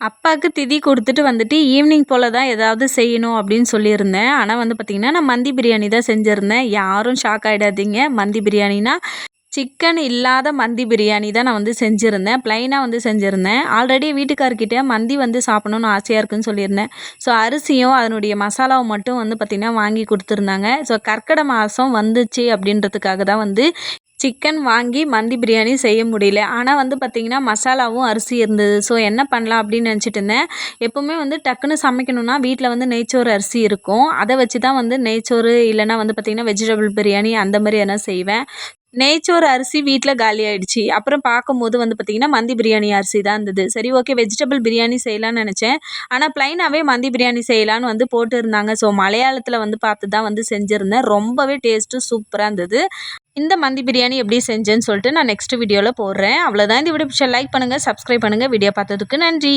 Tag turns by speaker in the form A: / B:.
A: அப்பாவுக்கு திதி கொடுத்துட்டு வந்துட்டு ஈவினிங் போல் தான் ஏதாவது செய்யணும் அப்படின்னு சொல்லியிருந்தேன். ஆனால் வந்து பார்த்திங்கன்னா நான் மந்தி பிரியாணி தான் செஞ்சுருந்தேன். யாரும் ஷாக் ஆகிடாதீங்க மந்தி பிரியாணினா சிக்கன் இல்லாத மந்தி பிரியாணி தான் நான் வந்து செஞ்சுருந்தேன். ப்ளைனாக வந்து செஞ்சுருந்தேன். ஆல்ரெடி வீட்டுக்காரர்கிட்ட மந்தி வந்து சாப்பிடணும்னு ஆசையாக இருக்குன்னு சொல்லியிருந்தேன். ஸோ அரிசியும் அதனுடைய மசாலாவும் மட்டும் வந்து பார்த்திங்கன்னா வாங்கி கொடுத்துருந்தாங்க. ஸோ கற்கடை மாதம் வந்துச்சு அப்படின்றதுக்காக தான் வந்து சிக்கன் வாங்கி மந்தி பிரியாணி செய்ய முடியல. ஆனால் வந்து பார்த்திங்கன்னா மசாலாவும் அரிசி இருந்தது. ஸோ என்ன பண்ணலாம் அப்படின்னு நினச்சிட்டு இருந்தேன். எப்போவுமே வந்து டக்குன்னு சமைக்கணுன்னா வீட்டில் வந்து நெய்ச்சோறு அரிசி இருக்கும். அதை வச்சு தான் வந்து நெய்ச்சோறு இல்லைனா வந்து பார்த்திங்கன்னா வெஜிடபிள் பிரியாணி அந்த மாதிரி எதனா செய்வேன். நெய்ச்சோறு அரிசி வீட்டில் காலி ஆகிடுச்சி அப்புறம் பார்க்கும்போது வந்து பார்த்திங்கன்னா மந்தி பிரியாணி அரிசி தான் இருந்தது. சரி ஓகே வெஜிடபிள் பிரியாணி செய்யலான்னு நினச்சேன். ஆனால் ப்ளைனாகவே மந்தி பிரியாணி செய்யலான்னு வந்து போட்டுருந்தாங்க. ஸோ மலையாளத்தில் வந்து பார்த்து தான் வந்து செஞ்சுருந்தேன். ரொம்பவே டேஸ்ட்டு சூப்பராக இருந்தது. இந்த மந்தி பிரியாணி எப்படி செஞ்சேன்னு சொல்லிட்டு நான் நெக்ஸ்ட் வீடியோவில் போடுறேன். அவ்வளோதான் இந்த வீடியோ லைக் பண்ணுங்கள் சப்ஸ்கிரைப் பண்ணுங்கள் வீடியோ பார்த்ததுக்கு நன்றி.